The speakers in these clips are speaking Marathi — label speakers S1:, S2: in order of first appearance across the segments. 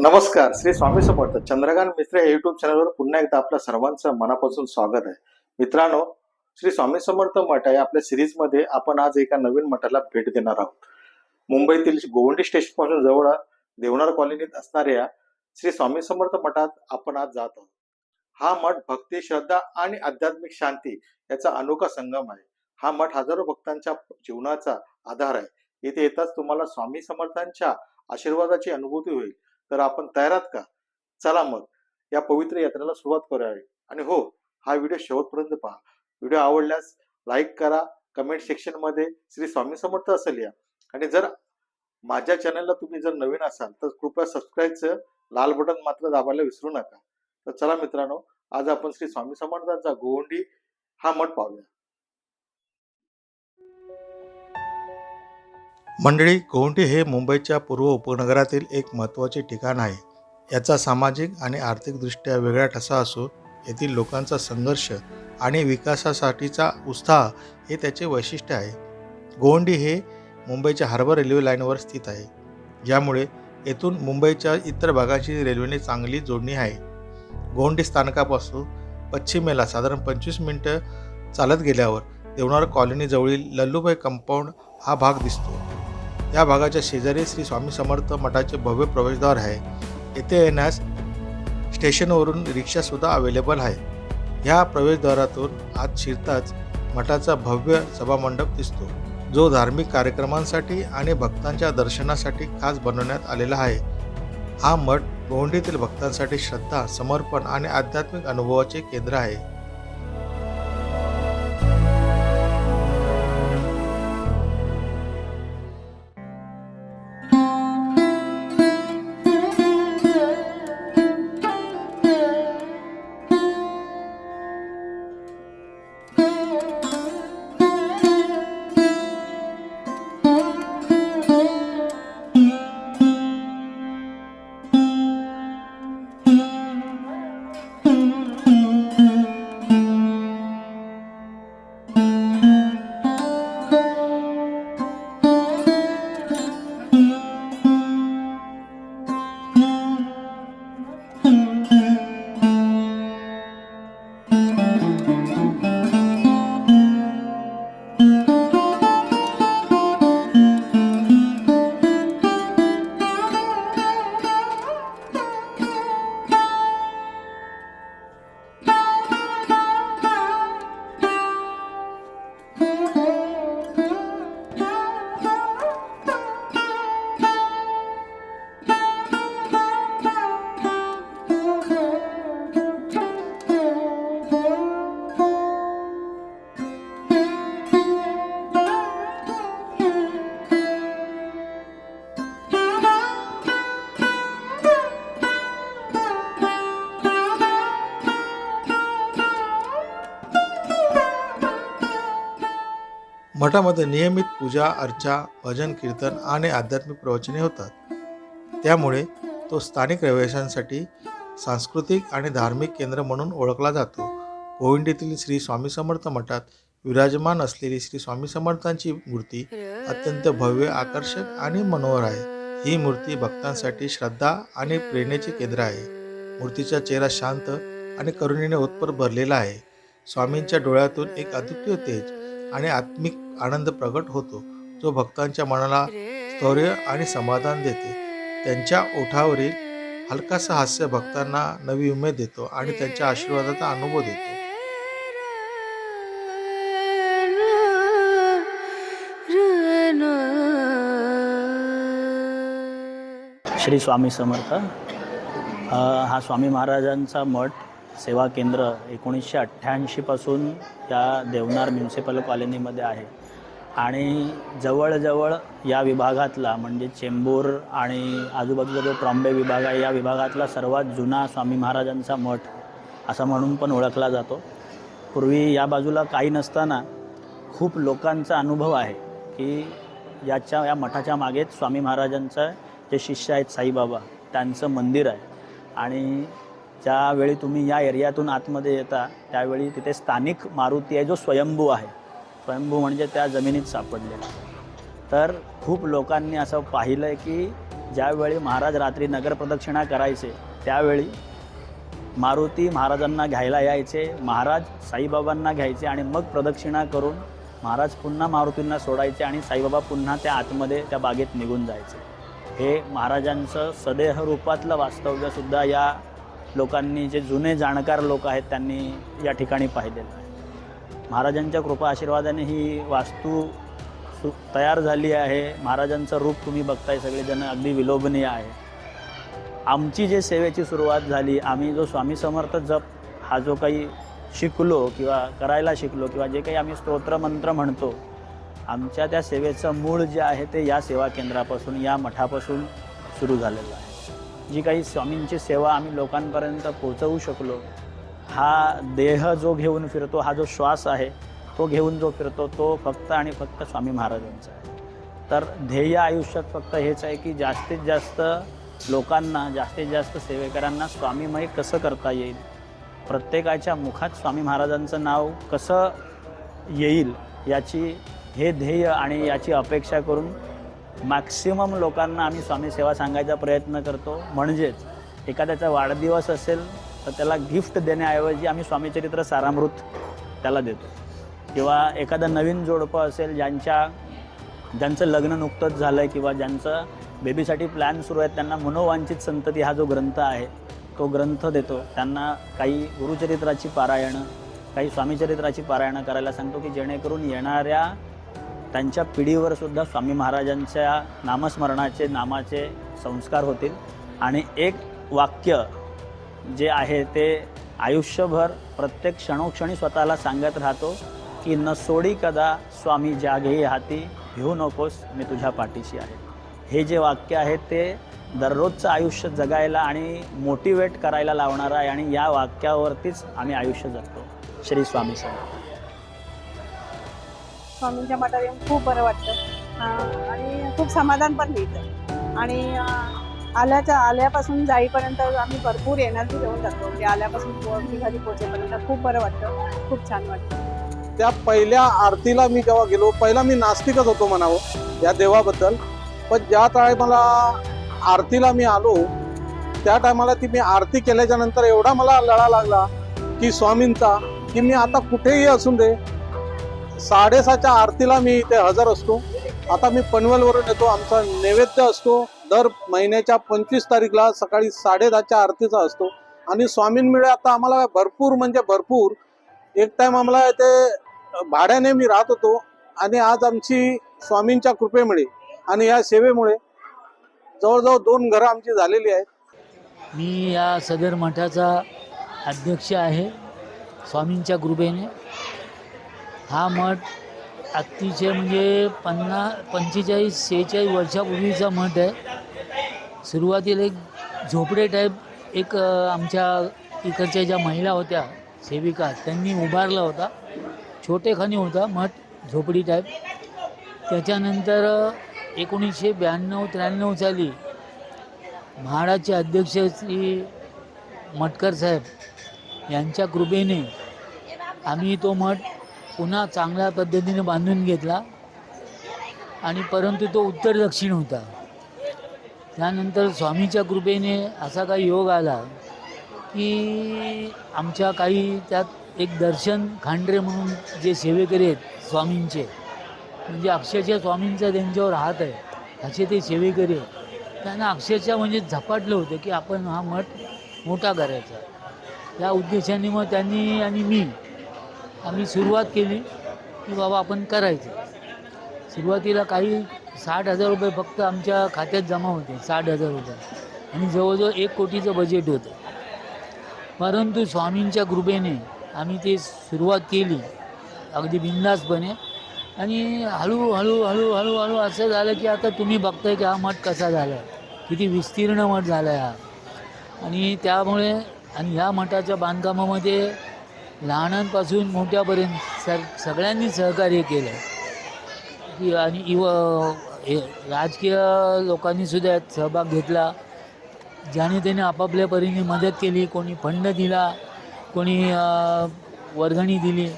S1: नमस्कार श्री स्वामी समर्थ. चंद्रकांत मित्र या युट्यूब चॅनलवर पुन्हा एकदा आपल्या सर्वांचं मनापासून स्वागत आहे. मित्रांनो श्री स्वामी समर्थ मठ या आपल्या सिरीजमध्ये आपण आज एका नवीन मठाला भेट देणार आहोत. मुंबईतील गोवंडी स्टेशनपासून जवळ देवनार कॉलनीत असणाऱ्या श्री स्वामी समर्थ मठात आपण आज जात आहोत. हा मठ भक्ती श्रद्धा आणि आध्यात्मिक शांती याचा अनोखा संगम आहे. हा मठ हजारो भक्तांच्या जीवनाचा आधार आहे. इथे येताच तुम्हाला स्वामी समर्थांच्या आशीर्वादाची अनुभूती होईल. तर आपण तयार आहात का? चला मग या पवित्र यात्रेला सुरुवात करूया आणि हो हा व्हिडिओ शेवटपर्यंत पहा. व्हिडिओ आवडल्यास लाईक करा कमेंट सेक्शनमध्ये श्री स्वामी समर्थ असेल या. आणि जर माझ्या चॅनलला तुम्ही जर नवीन असाल तर कृपया सबस्क्राईबचं लाल बटन मात्र दाबायला विसरू नका. तर चला मित्रांनो आज आपण श्री स्वामी समर्थांचा गोवंडी हा मठ पाहूया. मंडळी गोवंडी हे मुंबईच्या पूर्व उपनगरातील एक महत्त्वाचे ठिकाण आहे. याचा सामाजिक आणि आर्थिकदृष्ट्या वेगळा ठसा असून येथील लोकांचा संघर्ष आणि विकासासाठीचा उत्साह हे त्याचे वैशिष्ट्य आहे. गोवंडी हे मुंबईच्या हार्बर रेल्वे लाईनवर स्थित आहे. ज्यामुळे येथून मुंबईच्या इतर भागाची रेल्वेने चांगली जोडणी आहे. गोवंडी स्थानकापासून पश्चिमेला साधारण पंचवीस मिनटं चालत गेल्यावर देवणार कॉलनीजवळील लल्लूबाई कंपाऊंड हा भाग दिसतो. या भागाच्या शेजारी श्री स्वामी समर्थ मठाचे भव्य प्रवेशद्वार आहे. येथे येण्यास स्टेशनवरून रिक्षासुद्धा अवेलेबल आहे. ह्या प्रवेशद्वारातून आत शिरताच मठाचा भव्य सभामंडप दिसतो. जो धार्मिक कार्यक्रमांसाठी आणि भक्तांच्या दर्शनासाठी खास बनवण्यात आलेला आहे. हा मठ गोंडीतील भक्तांसाठी श्रद्धा समर्पण आणि आध्यात्मिक अनुभवाचे केंद्र आहे. मठामध्ये नियमित पूजा अर्चा भजन कीर्तन आणि आध्यात्मिक प्रवचने होतात. त्यामुळे तो स्थानिक रहिवाशांसाठी सांस्कृतिक आणि धार्मिक केंद्र म्हणून ओळखला जातो. गोविंडीतील श्री स्वामी समर्थ मठात विराजमान असलेली श्री स्वामी समर्थांची मूर्ती अत्यंत भव्य आकर्षक आणि मनोहर आहे. ही मूर्ती भक्तांसाठी श्रद्धा आणि प्रेरणेचे केंद्र आहे. मूर्तीचा चेहरा शांत आणि करुणेने उत्पर भरलेला आहे. स्वामींच्या डोळ्यातून एक अद्वितीय तेज आणि आत्मिक आनंद प्रगट होतो. जो भक्तांच्या मनाला स्थौर्य आणि समाधान देते. त्यांच्या ओठावरील हलकासा हास्य भक्तांना नवी उमेद देतो आणि त्यांच्या आशीर्वादाचा अनुभव देतो.
S2: श्री स्वामी समर्थ. हा स्वामी महाराजांचा मठ सेवा केंद्र एकोणीसशे अठ्ठ्याऐंशीपासून या देवनार म्युन्सिपल कॉलनीमध्ये आहे. आणि जवळजवळ या विभागातला म्हणजे चेंबूर आणि आजूबाजूचा जो ट्रॉम्बे विभाग आहे या विभागातला सर्वात जुना स्वामी महाराजांचा मठ असा म्हणून पण ओळखला जातो. पूर्वी या बाजूला काही नसताना खूप लोकांचा अनुभव आहे की याच्या या मठाच्या मागेच स्वामी महाराजांचं जे शिष्य आहेत साईबाबा त्यांचं मंदिर आहे. आणि ज्यावेळी तुम्ही या एरियातून आतमध्ये येता त्यावेळी तिथे स्थानिक मारुती आहे जो स्वयंभू आहे. स्वयंभू म्हणजे त्या जमिनीत सापडलेला. तर खूप लोकांनी असं पाहिलं आहे की ज्यावेळी महाराज रात्री नगर प्रदक्षिणा करायचे त्यावेळी मारुती महाराजांना घ्यायला यायचे महाराज साईबाबांना घ्यायचे आणि मग प्रदक्षिणा करून महाराज पुन्हा मारुतींना सोडायचे आणि साईबाबा पुन्हा त्या आतमध्ये त्या बागेत निघून जायचे. हे महाराजांचं सदेह रूपातलं वास्तव्यसुद्धा या लोकांनी जे जुने जाणकार लोक आहेत त्यांनी या ठिकाणी पाहिलेलं आहे. महाराजांच्या कृपा आशीर्वादाने ही वास्तू सु तयार झाली आहे. महाराजांचं रूप तुम्ही बघताय सगळेजण अगदी विलोभनीय आहे. आमची जे सेवेची सुरुवात झाली आम्ही जो स्वामी समर्थ जप हा जो काही शिकलो किंवा करायला शिकलो किंवा जे काही आम्ही स्तोत्रमंत्र म्हणतो आमच्या त्या सेवेचं मूळ जे आहे ते या सेवा केंद्रापासून या मठापासून सुरू झालेलं आहे. जी काही स्वामींची सेवा आम्ही लोकांपर्यंत पोहोचवू शकलो हा देह जो घेऊन फिरतो हा जो श्वास आहे तो घेऊन जो फिरतो तो फक्त आणि फक्त स्वामी महाराजांचा आहे. तर ध्येय आयुष्यात फक्त हेच आहे की जास्तीत जास्त लोकांना जास्तीत जास्त सेवेकरांना स्वामीमय कसं करता येईल? प्रत्येकाच्या मुखात स्वामी महाराजांचं नाव कसं येईल? याची हे ध्येय आणि याची अपेक्षा करून मॅक्सिमम लोकांना आम्ही स्वामी सेवा सांगायचा प्रयत्न करतो. म्हणजेच एखाद्याचा वाढदिवस असेल तर त्याला गिफ्ट देण्याऐवजी आम्ही स्वामीचरित्र सारामृत त्याला देतो. किंवा एखादं नवीन जोडपं असेल ज्यांच्या ज्यांचं लग्न नुकतंच झालं आहे किंवा ज्यांचं बेबीसाठी प्लॅन सुरू आहेत त्यांना मनोवांचित संतती हा जो ग्रंथ आहे तो ग्रंथ देतो. त्यांना काही गुरुचरित्राची पारायणं काही स्वामीचरित्राची पारायणं करायला सांगतो की जेणेकरून येणाऱ्या त्यांच्या पिढीवर सुद्धा स्वामी महाराजांच्या नामस्मरणाचे नामाचे संस्कार होतील. आणि एक वाक्य जे आहे ते आयुष्यभर प्रत्येक क्षणोक्षणी स्वतःला सांगत राहतो की न सोडी कदा स्वामी जागे हाती घेऊ नकोस मी तुझ्या पाठीशी आहे. हे जे वाक्य आहे ते दररोजचं आयुष्य जगायला आणि मोटिवेट करायला लावणारं आहे आणि या वाक्यावरतीच आम्ही आयुष्य जगतो. श्री स्वामी समर्थ.
S3: स्वामींच्या मठात येऊन खूप बरं वाटतं. आणि खूप समाधान पण मिळतं. आणि आल्याच्या आल्यापासून जाईपर्यंत आम्ही भरपूर एनर्जी घेऊन जातो. की आल्यापासून घरी पोहोचेपर्यंत खूप बरं वाटतं. खूप छान वाटतं.
S4: त्या पहिल्या आरतीला मी जेव्हा गेलो पहिला मी नास्तिकच होतो म्हणावं या देवाबद्दल. पण ज्या टायमाला आरतीला मी आलो त्या टायमाला ती मी आरती केल्याच्यानंतर एवढा मला लळा लागला की स्वामींचा की मी आता कुठेही असून दे साडेसहाच्या आरतीला मी इथे हजर असतो. आता मी पनवेलवरून येतो. आमचा नैवेद्य असतो. दर महिन्याच्या पंचवीस तारीखला सकाळी साडेदहाच्या आरतीचा असतो. आणि स्वामींमुळे आता आम्हाला भरपूर म्हणजे भरपूर. एक टाईम आम्हाला इथे भाड्याने मी राहत होतो. आणि आज आमची स्वामींच्या कृपेमुळे आणि या सेवेमुळे जवळजवळ दोन घरं आमची झालेली आहेत.
S5: मी या सदर मठाचा अध्यक्ष आहे. स्वामींच्या कृपेने. हा मठ अतिशय म्हणजे पन्ना पंचेचाळीस सेहेचाळीस वर्षापूर्वीचा मठ आहे. सुरुवातीला एक झोपडे टाईप एक आमच्या इकडच्या ज्या महिला होत्या सेविका त्यांनी उभारला होता. छोटेखानी होता मठ झोपडी टाईप त्याच्यानंतर एकोणीसशे ब्याण्णव त्र्याण्णव साली म्हाडाचे अध्यक्ष श्री मटकर साहेब यांच्या कृपेने आम्ही तो मठ पुन्हा चांगल्या पद्धतीने बांधून घेतला. आणि परंतु तो उत्तर दक्षिण होता. त्यानंतर स्वामीच्या कृपेने असा काही योग आला की आमच्या काही त्यात एक दर्शन खांडरे म्हणून जे सेवेकरी आहेत स्वामींचे म्हणजे अक्षरशः स्वामींचा त्यांच्यावर हात आहे असे ते सेवेकरी आहेत. त्यांना अक्षरशः म्हणजे झपाटलं होतं की आपण हा मठ मोठा करायचा. या उद्देशाने मग त्यांनी आणि मी आम्ही सुरुवात केली की बाबा आपण करायचं. सुरुवातीला काही साठ हजार रुपये फक्त आमच्या खात्यात जमा होते साठ हजार रुपये. आणि जवळजवळ एक कोटीचं बजेट होतं. परंतु स्वामींच्या कृपेने आम्ही ते सुरुवात केली अगदी बिंदासपणे आणि हळूहळू हळूहळू हळू असं झालं की आता तुम्ही बघताय की हा मठ कसा झाला आहे किती विस्तीर्ण मठ झाला आहे हा. आणि त्यामुळे आणि ह्या मठाच्या बांधकामामध्ये लहानांपासून मोठ्यापर्यंत सर सगळ्यांनी सहकार्य केलं की आणि इव हे राजकीय लोकांनी सुद्धा यात सहभाग घेतला. ज्याने त्याने आपापल्या परीने मदत केली कोणी फंड दिला कोणी वर्गणी दिली.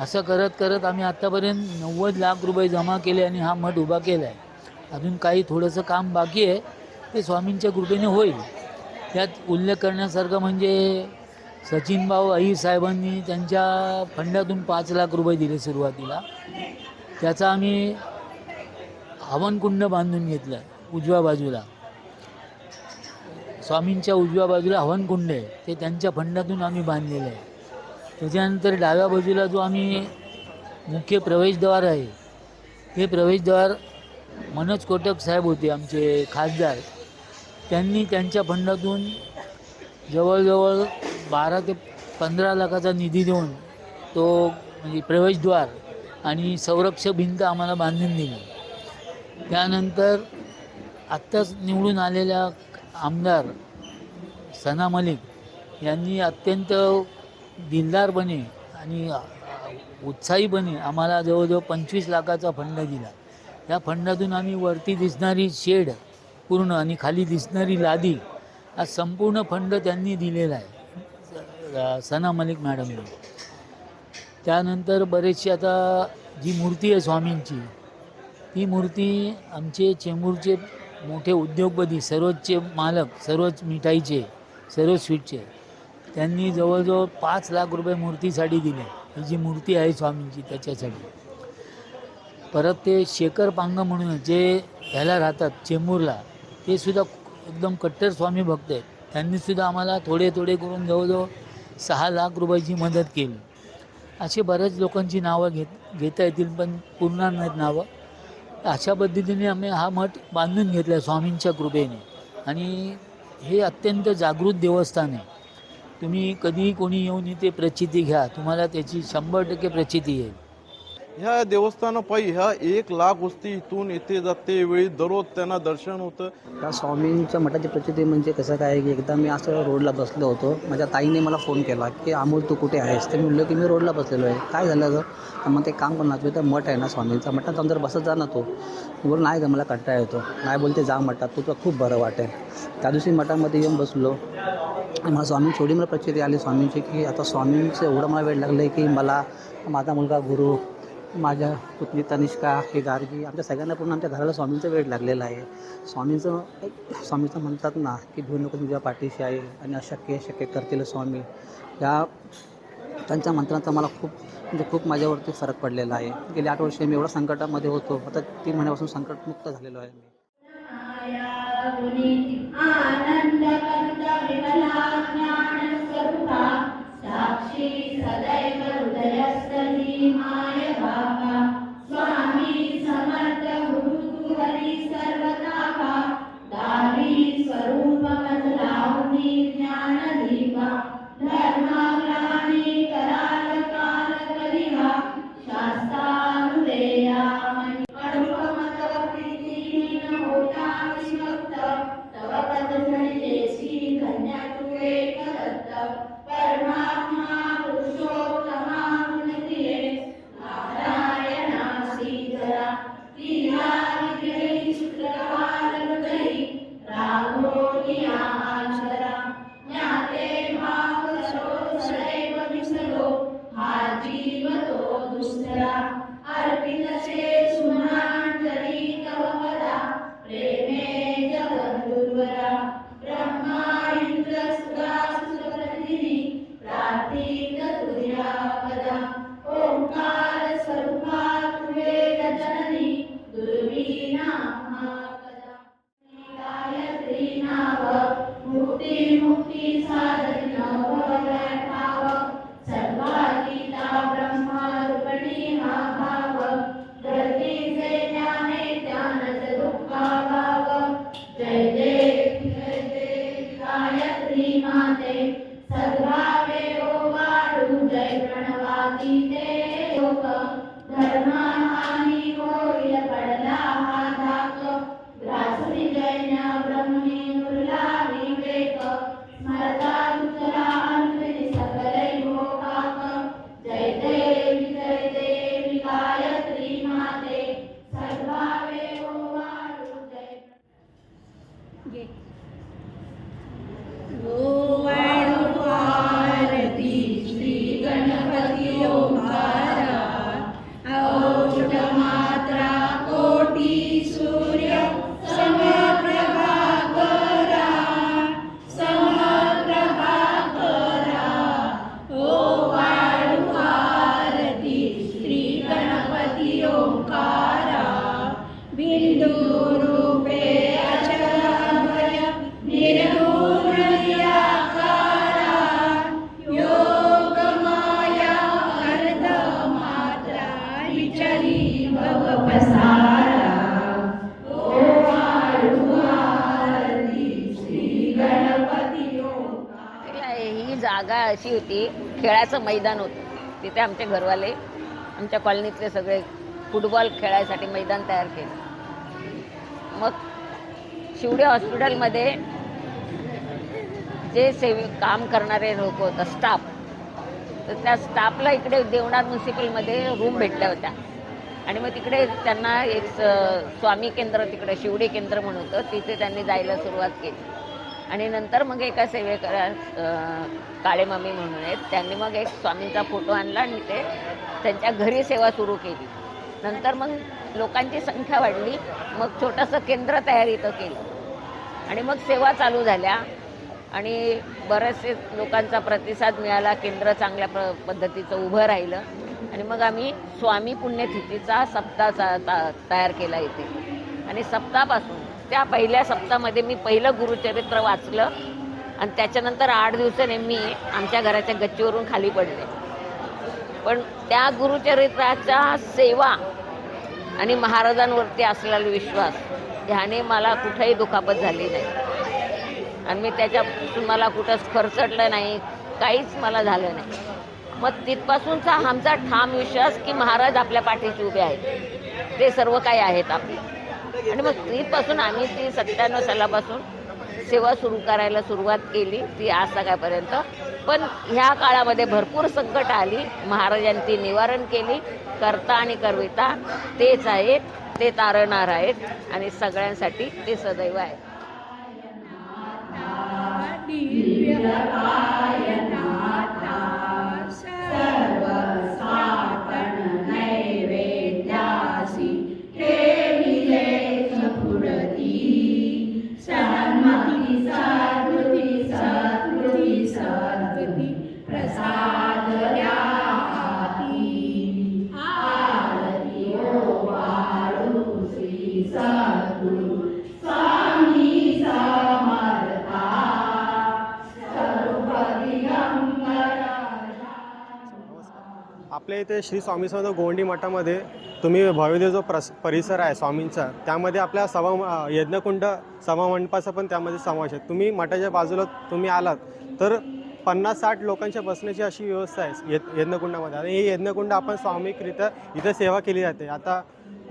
S5: असं करत करत आम्ही आत्तापर्यंत नव्वद लाख रुपये जमा केले आणि हा मठ उभा केला आहे अजून काही थोडंसं काम बाकी आहे. ते स्वामींच्या कृपेने होईल. त्यात उल्लेख करण्यासारखं म्हणजे सचिनभाऊ अहिर आई साहेबांनी त्यांच्या फंडातून पाच लाख रुपये दिले सुरुवातीला. त्याचा आम्ही हवनकुंड बांधून घेतलं उजव्या बाजूला. स्वामींच्या उजव्या बाजूला हवनकुंड आहे ते त्यांच्या फंडातून आम्ही बांधलेलं आहे. त्याच्यानंतर डाव्या बाजूला जो आम्ही मुख्य प्रवेशद्वार आहे हे प्रवेशद्वार मनोज कोटक साहेब होते आमचे खासदार. त्यांनी त्यांच्या फंडातून जवळजवळ बारा ते पंधरा लाखाचा निधी देऊन तो म्हणजे प्रवेशद्वार आणि संरक्षक भिंत आम्हाला बांधून दिली. त्यानंतर आत्ताच निवडून आलेल्या आमदार सना मलिक यांनी अत्यंत दिलदारपणे आणि उत्साहीपणे आम्हाला जवळजवळ पंचवीस लाखाचा फंड दिला. या फंडातून आम्ही वरती दिसणारी शेड पूर्ण आणि खाली दिसणारी लादी हा संपूर्ण फंड त्यांनी दिलेला आहे. सना मलिक मॅडमने त्यानंतर बरेचसे आता जी मूर्ती आहे स्वामींची ती मूर्ती आमचे चेंबूरचे मोठे उद्योगपती सरोजचे मालक सर्वच मिठाईचे सर्व स्वीटचे त्यांनी जवळजवळ पाच लाख रुपये मूर्तीसाठी दिले. ही जी मूर्ती आहे स्वामींची त्याच्यासाठी. परत ते शेखर पांग म्हणून जे ह्याला राहतात चेंबूरला ते सुद्धा एकदम कट्टर स्वामी भक्त आहेत. त्यांनीसुद्धा आम्हाला थोडे थोडे करून जवळजवळ सहा लाख रुपयाची मदत केली. असे बऱ्याच लोकांची नावं घेत घेता येतील पण पूर्ण नाहीत नावं. अशा पद्धतीने आम्ही हा मठ बांधून घेतला स्वामींच्या कृपेने. आणि हे अत्यंत जागृत देवस्थान आहे. तुम्ही कधीही कोणी येऊन इथे प्रचिती घ्या. तुम्हाला त्याची शंभर टक्के प्रचिती येईल.
S6: ह्या देवस्थानापायी ह्या एक लाख वस्ती इथून येथे जाते. वेळी दररोज त्यांना दर्शन होतं.
S7: त्या स्वामींच्या मठाची प्रचिती म्हणजे कसं काय की एकदा मी असं रोडला बसलो होतो. माझ्या ताईने मला फोन केला की अमोल तू कुठे आहेस? ते म्हणलं की मी रोडला बसलेलो आहे. काय झालं तर मग ते काम करणार तर मठ आहे ना स्वामींचा. मठात अंदर बसत जा ना तो. बोल नाही का मला कंटाळा येतो. नाही बोलते जा मठात. तू तुला खूप बरं वाटेल. त्या दिवशी मठामध्ये येऊन बसलो. मला स्वामी थोडी मला प्रचिती आली स्वामींची की आता स्वामींचं एवढं मला वेळ लागलं आहे की मला माझा मुलगा गुरु माझ्या पुतणी तनिष्का हे गार्गी आमच्या सगळ्यांना पूर्ण आमच्या घराला स्वामींचं वेळ लागलेला आहे. स्वामींचं एक स्वामीचं म्हणतात ना की भिऊ नको तुझ्या पाठीशी आहे आणि अशक्य शक्य करतील स्वामी. या त्यांच्या मंत्रांचा मला खूप म्हणजे खूप माझ्यावरती फरक पडलेला आहे. गेले आठ वर्ष मी एवढा संकटामध्ये होतो. आता तीन महिन्यापासून संकटमुक्त झालेलो आहे मी.
S8: अशी होती. खेळाचं मैदान होतं. तिथे आमचे घरवाले आमच्या कॉलनीतले सगळे फुटबॉल खेळायसाठी मैदान तयार केलं. मग शिवडे हॉस्पिटलमध्ये जे सेवे काम करणारे लोक होतं स्टाफ तर त्या स्टाफला इकडे देवनाथ म्युन्सिपलमध्ये रूम भेटल्या होत्या. आणि मग तिकडे त्यांना एक स्वामी केंद्र तिकडे शिवडे केंद्र म्हणून होतं. तिथे त्यांनी जायला सुरुवात केली. आणि नंतर मग एका सेवेकरा काळे मामी म्हणून आहेत त्यांनी मग एक स्वामींचा फोटो आणला आणि ते त्यांच्या घरी सेवा सुरू केली. नंतर मग लोकांची संख्या वाढली मग छोटंसं केंद्र तयार इथं केलं. आणि मग सेवा चालू झाल्या आणि बरेचसे लोकांचा प्रतिसाद मिळाला केंद्र चांगल्या प पद्धतीचं उभं राहिलं. आणि मग आम्ही स्वामी पुण्यतिथीचा सप्ताह ता- तयार केला इथे. आणि सप्तापासून त्या पहिल्या सप्ताहामध्ये मी पहिलं गुरुचरित्र वाचलं आणि त्याच्यानंतर आठ दिवसाने मी आमच्या घराच्या गच्चीवरून खाली पडले. पण त्या गुरुचरित्राच्या सेवा आणि महाराजांवरती असलेला विश्वास ह्याने मला कुठेही दुखापत झाली नाही. आणि मी त्याच्यापासून मला कुठंच खरचटलं नाही काहीच मला झालं नाही. मग तिथपासूनचा आमचा ठाम विश्वास की महाराज आपल्या पाठीशी उभे आहेत. ते सर्व काही आहेत आपले. आणि मग तिथपासून आम्ही ती सत्त्याण्णव सालापासून सेवा सुरू करायला सुरुवात केली. ती आज सकाळपर्यंत. पण ह्या काळामध्ये भरपूर संकट आली. महाराजांनी ती निवारण केली. करता आणि करविता तेच आहेत. ते तारणार आहेत. आणि सगळ्यांसाठी ते सदैव आहेत.
S9: इथे श्री स्वामी समर्थ गोवंडी मठामध्ये तुम्ही भव्य जो प्रस परिसर आहे स्वामींचा त्यामध्ये आपल्या सभा यज्ञकुंड यज्ञकुंड सभामंडपाचा पण त्यामध्ये समावेश आहे. तुम्ही मठाच्या बाजूला तुम्ही आलात तर पन्नास साठ लोकांच्या बसण्याची अशी व्यवस्था आहे यज्ञ यज्ञकुंडामध्ये. आणि ही यज्ञकुंड आपण स्वामिकरित्या इथं सेवा केली जाते. आता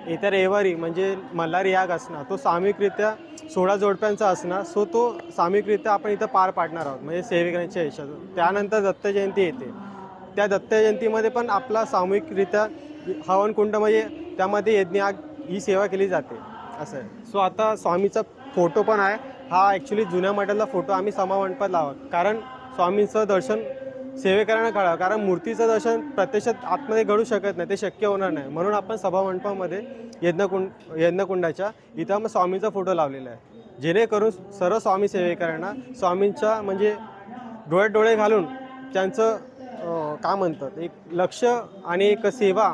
S9: येत्या रविवारी म्हणजे मल्हारी याग असणार तो सामूहिकरित्या सोळा जोडप्यांचा असणार सो तो सामूहिकरित्या आपण इथं पार पाडणार आहोत. म्हणजे सेवेकऱ्यांच्या ह्याच्यातून त्यानंतर दत्त जयंती येते. त्या दत्त जयंतीमध्ये पण आपला सामूहिकरित्या हवनकुंड म्हणजे त्यामध्ये यज्ञ ही सेवा केली जाते. असं आहे. सो आता स्वामीचा फोटो पण आहे. हा ॲक्च्युली जुन्या मठातला फोटो आम्ही समामंडपात लावा. कारण स्वामींचं दर्शन सेवेकरांना कळावं. कारण मूर्तीचं दर्शन प्रत्यक्षात आतमध्ये घडू शकत नाही. ते शक्य होणार नाही. म्हणून आपण सभामंडपामध्ये यज्ञकुंड यज्ञकुंडाच्या इथं मग स्वामीचा फोटो लावलेला आहे. जेणेकरून सर्व स्वामी सेवेकरांना स्वामींच्या म्हणजे डोळ्यात डोळे घालून त्यांचं काय म्हणतात? एक लक्ष आणि एक सेवा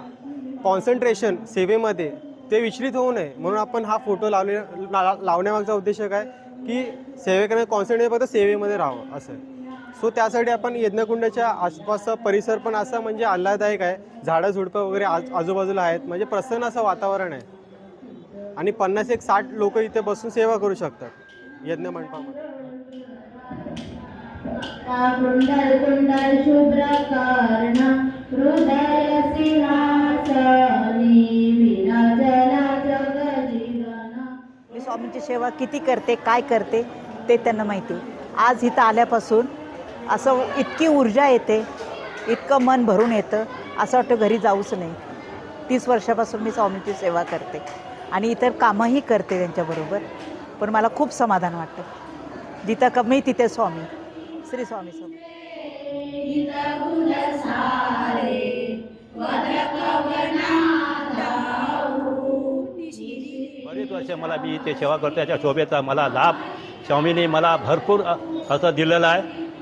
S9: कॉन्सन्ट्रेशन सेवेमध्ये ते विचलित होऊ नये. म्हणून आपण हा फोटो लावले ला लावण्यामागचा उद्देश काय की सेवेकडे कॉन्सन्ट्रेट फक्त सेवेमध्ये राहावं असं सो त्यासाठी आपण यज्ञकुंडाच्या आसपासचा परिसर पण असा म्हणजे आल्हाददायक आहे. झाडं झुडपं वगैरे आज आजूबाजूला आहेत. म्हणजे प्रसन्न असं वातावरण आहे. आणि पन्नास एक साठ लोक इथे बसून सेवा करू शकतात यज्ञ मंडपामध्ये.
S10: मी स्वामींची सेवा किती करते काय करते ते त्यांना माहिती आज इथं आल्यापासून असं इतकी ऊर्जा येते इतकं मन भरून येतं असं वाटतं घरी जाऊच नाही. तीस वर्षापासून मी स्वामींची सेवा करते आणि इतर कामंही करते त्यांच्याबरोबर. पण मला खूप समाधान वाटतं. जिथं कमी तिथे स्वामी. श्री स्वामी समर्थ.
S11: बरीच वर्ष मला मी इथे सेवा करतो त्याच्या शोभेचा मला लाभ स्वामींनी मला भरपूर असं दिलेलं आहे.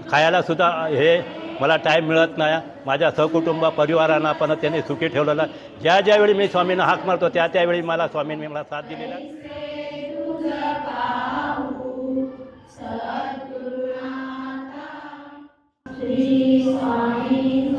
S11: खायला सुद्धा हे मला टाईम मिळत नाही. माझ्या सहकुटुंब परिवारांना पण त्यांनी सुखी ठेवलेलं आहे. ज्या ज्यावेळी मी स्वामींना हाक मारतो त्या त्यावेळी मला स्वामींनी मला साथ दिलेला आहे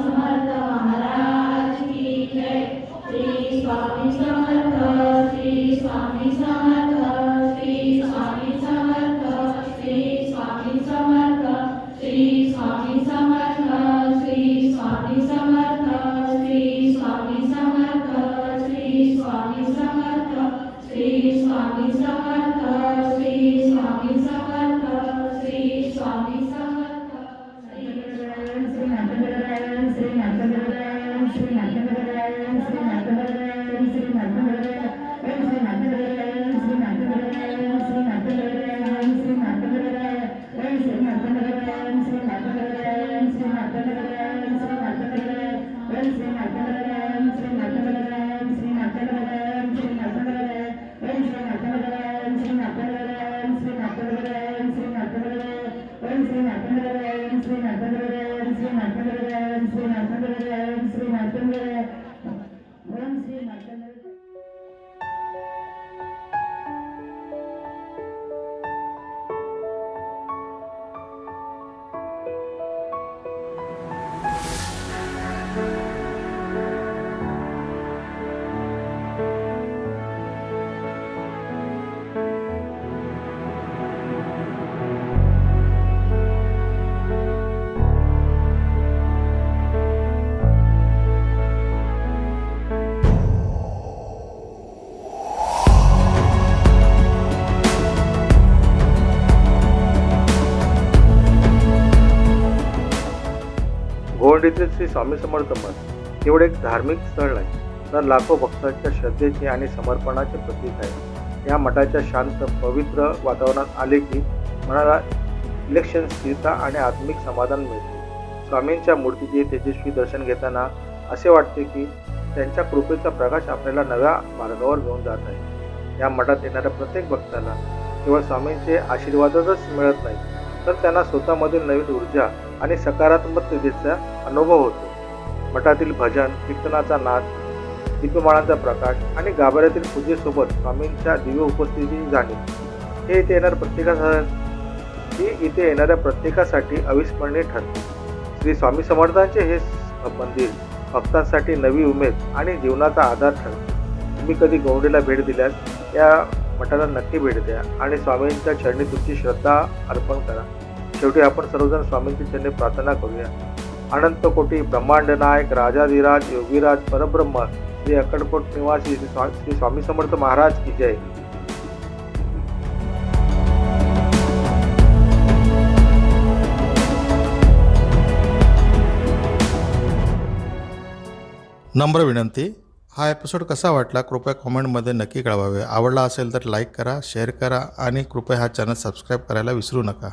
S12: गौंडीतील श्री स्वामी समर्थ मठ केवळ एक धार्मिक स्थळ नाही तर लाखो भक्तांच्या श्रद्धेचे आणि समर्पणाचे प्रतीक आहे. या मठाच्या शांत पवित्र वातावरणात आले की मनाला इलेक्शन स्थिरता आणि आत्मिक समाधान मिळते. स्वामींच्या मूर्तीचे तेजस्वी दर्शन घेताना असे वाटते की त्यांच्या कृपेचा प्रकाश आपल्याला नव्या मार्गावर घेऊन जात आहे. या मठात येणाऱ्या प्रत्येक भक्ताला केवळ स्वामींचे आशीर्वादच मिळत नाही तर त्यांना स्वतःमधील नवीन ऊर्जा आणि सकारात्मकतेचा अनुभव होतो. मठातील भजन कीर्तनाचा नाद दीपमाळांचा प्रकाश आणि गाभाऱ्यातील पूजेसोबत स्वामींच्या दिव्य उपस्थिती जाणीव. हे इथे येणार प्रत्येकासाठी ही इथे येणाऱ्या प्रत्येकासाठी अविस्मरणीय ठरते. श्री स्वामी समर्थांचे हे मंदिर भक्तांसाठी नवी उमेद आणि जीवनाचा आधार ठरते. तुम्ही कधी गौंडीला भेट दिल्यास या मठाला नक्की भेट द्या आणि स्वामींच्या चरणी तुमची श्रद्धा अर्पण करा. शेवटी आपण सर्वजण स्वामींची चरणी प्रार्थना करूया. अनंत कोटी ब्रह्मांड नायक राजाधिराज योगीराज परब्रह्म श्री अक्कलकोट निवासी श्री स्वामी समर्थ महाराज की जय. नम्र विनंती हा एपिसोड कसा वाटला कृपया कॉमेंटमध्ये नक्की कळवावे. आवडला असेल तर लाईक करा शेअर करा आणि कृपया हा चॅनल सबस्क्राईब करायला विसरू नका.